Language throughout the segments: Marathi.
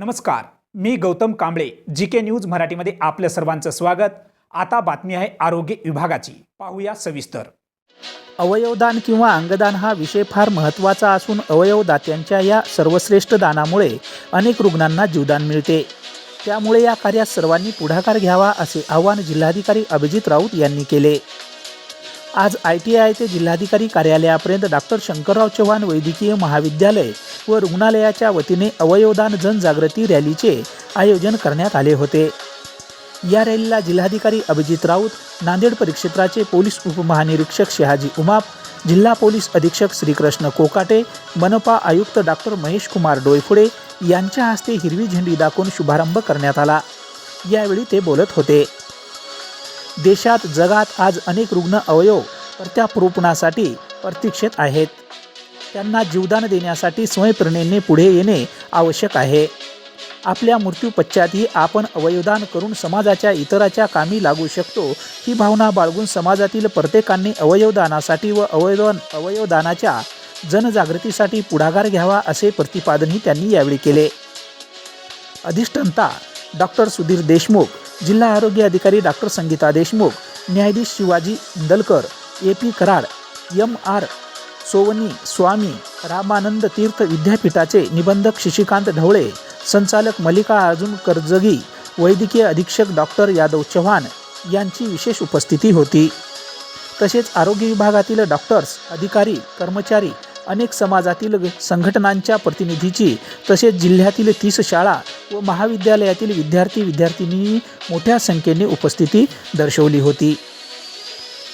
नमस्कार मी Gautam Kamble G K news मराठीमध्ये आपल्या सर्वांचं स्वागत. आता बातमी आहे आरोग्य विभागाची. पाहूया सविस्तर. अवयवदान किंवा अंगदान हा विषय फार महत्त्वाचा असून अवयवदात्यांच्या या सर्वश्रेष्ठ दानामुळे अनेक रुग्णांना जीवदान मिळते. त्यामुळे या कार्यात सर्वांनी पुढाकार घ्यावा असे आवाहन जिल्हाधिकारी अभिजित राऊत यांनी केले. आज आय टी आय ते जिल्हाधिकारी कार्यालयापर्यंत डॉक्टर शंकरराव चव्हाण वैद्यकीय महाविद्यालय व रुग्णालयाच्या वतीने अवयवदान जनजागृती रॅलीचे आयोजन करण्यात आले होते. या रॅलीला जिल्हाधिकारी अभिजित राऊत नांदेड परिक्षेत्राचे पोलीस उपमहानिरीक्षक शहाजी उमाप जिल्हा पोलीस अधीक्षक श्रीकृष्ण कोकाटे मनपा आयुक्त डॉक्टर महेश कुमार डोयफुडे यांच्या हस्ते हिरवी झेंडी दाखवून शुभारंभ करण्यात आला. यावेळी ते बोलत होते. देशात जगात आज अनेक रुग्ण अवयव प्रत्यारोपणासाठी प्रतीक्षेत आहेत. त्यांना जीवदान देण्यासाठी स्वयंप्रेरणेने पुढे येणे आवश्यक आहे. आपल्या मृत्यूपश्चातही आपण अवयवदान करून समाजाच्या इतराच्या कामी लागू शकतो ही भावना बाळगून समाजातील प्रत्येकाने अवयवदानासाठी व अवयव अवयवदानाच्या जनजागृतीसाठी पुढाकार घ्यावा असे प्रतिपादनही त्यांनी यावेळी केले. अधिष्ठंता डॉक्टर सुधीर देशमुख जिल्हा आरोग्य अधिकारी डॉक्टर संगीता देशमुख न्यायाधीश Shivaji Indalkar A P Karad M R Sovani Swami Ramanand Tirth विद्यापीठाचे निबंधक शशिकांत ढवळे संचालक मल्लिका अर्जुन करजगी वैद्यकीय अधीक्षक डॉक्टर यादव चव्हाण यांची विशेष उपस्थिती होती. तसेच आरोग्य विभागातील डॉक्टर्स अधिकारी कर्मचारी अनेक समाजातील संघटनांच्या प्रतिनिधीची तसेच जिल्ह्यातील तीस शाळा व महाविद्यालयातील विद्यार्थी विद्यार्थिनी मोठ्या संख्येने उपस्थिती दर्शवली होती.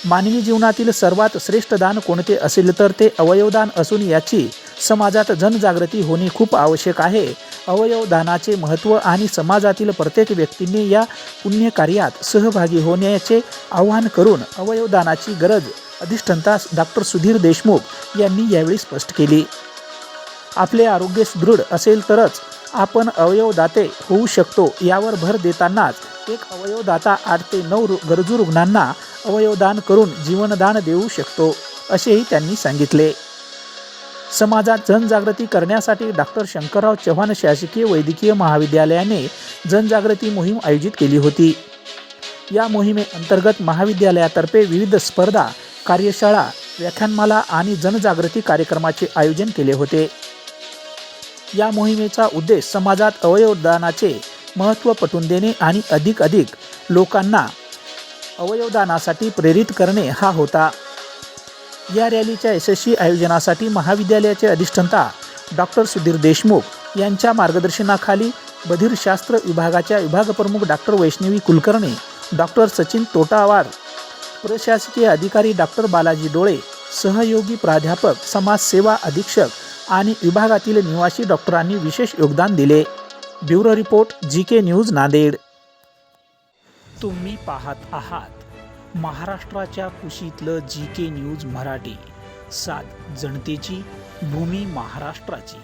मानवी जीवनातील सर्वात श्रेष्ठ दान कोणते असेल तर ते अवयवदान असून याची समाजात जनजागृती होणे खूप आवश्यक आहे. अवयवदानाचे महत्त्व आणि समाजातील प्रत्येक व्यक्तीने या पुण्यकार्यात सहभागी होण्याचे आवाहन करून अवयवदानाची गरज अधिष्ठंता डॉक्टर सुधीर देशमुख यांनी यावेळी स्पष्ट केली. आपले आरोग्य सुदृढ असेल तरच आपण अवयवदाते होऊ शकतो यावर भर देतानाच एक अवयवदाता आठ ते नऊ रु- गरजू रुग्णांना अवयवदान करून जीवनदान देऊ शकतो असेही त्यांनी सांगितले. समाजात जनजागृती करण्यासाठी डॉक्टर शंकरराव चव्हाण शासकीय वैद्यकीय महाविद्यालयाने जनजागृती मोहीम आयोजित केली होती. या मोहिमेअंतर्गत महाविद्यालयातर्फे विविध स्पर्धा कार्यशाळा व्याख्यानमाला आणि जनजागृती कार्यक्रमाचे आयोजन केले होते. या मोहिमेचा उद्देश समाजात अवयवदानाचे महत्त्व पटवून देणे आणि अधिक अधिक लोकांना अवयवदानासाठी प्रेरित करणे हा होता. या रॅलीच्या यशस्वी आयोजनासाठी महाविद्यालयाचे अधिष्ठंता डॉक्टर सुधीर देशमुख यांच्या मार्गदर्शनाखाली बधिरशास्त्र विभागाच्या विभागप्रमुख डॉक्टर वैष्णवी कुलकर्णी डॉक्टर सचिन तोटावार प्रशासकीय अधिकारी डॉक्टर बालाजी डोळे सहयोगी प्राध्यापक समाजसेवा अधीक्षक आणि विभागातील निवासी डॉक्टरांनी विशेष योगदान दिले. Bureau report G K news Nanded. तुम्ही पाहत आहात महाराष्ट्राच्या कुशीतलं जी के न्यूज मराठी. सात जनतेची भूमी महाराष्ट्राची.